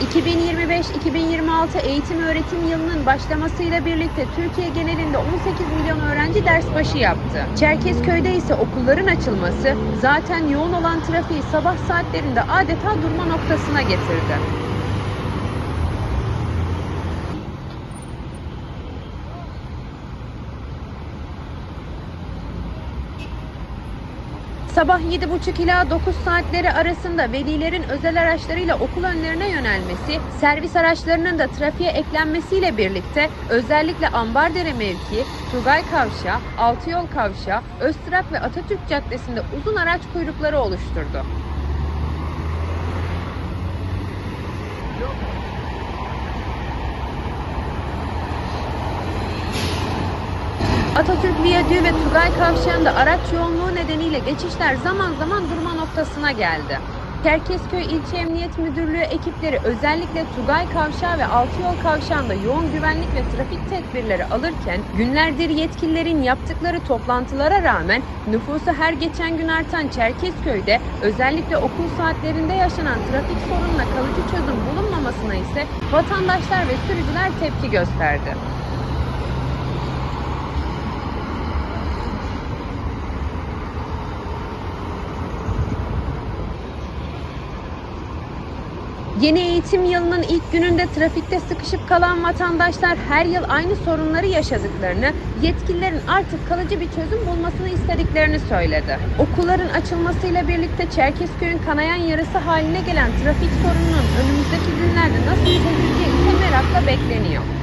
2025-2026 eğitim öğretim yılının başlamasıyla birlikte Türkiye genelinde 18 milyon öğrenci ders başı yaptı. Çerkezköy'de ise okulların açılması zaten yoğun olan trafiği sabah saatlerinde adeta durma noktasına getirdi. Sabah 7.30 ila 9 saatleri arasında velilerin özel araçlarıyla okul önlerine yönelmesi, servis araçlarının da trafiğe eklenmesiyle birlikte özellikle Ambardere mevki, Tugay Kavşağı, Altıyol Kavşağı, Öztrak ve Atatürk Caddesi'nde uzun araç kuyrukları oluşturdu. Atatürk Viyadüğü ve Tugay Kavşağı'nda araç yoğunluğu nedeniyle geçişler zaman zaman durma noktasına geldi. Çerkezköy İlçe Emniyet Müdürlüğü ekipleri özellikle Tugay Kavşağı ve Altıyol Kavşağı'nda yoğun güvenlik ve trafik tedbirleri alırken günlerdir yetkililerin yaptıkları toplantılara rağmen nüfusu her geçen gün artan Çerkezköy'de özellikle okul saatlerinde yaşanan trafik sorununa kalıcı çözüm bulunmamasına ise vatandaşlar ve sürücüler tepki gösterdi. Yeni eğitim yılının ilk gününde trafikte sıkışıp kalan vatandaşlar her yıl aynı sorunları yaşadıklarını, yetkililerin artık kalıcı bir çözüm bulmasını istediklerini söyledi. Okulların açılmasıyla birlikte Çerkezköy'ün kanayan yarısı haline gelen trafik sorununun önümüzdeki günlerde nasıl çözüleceği ise merakla bekleniyor.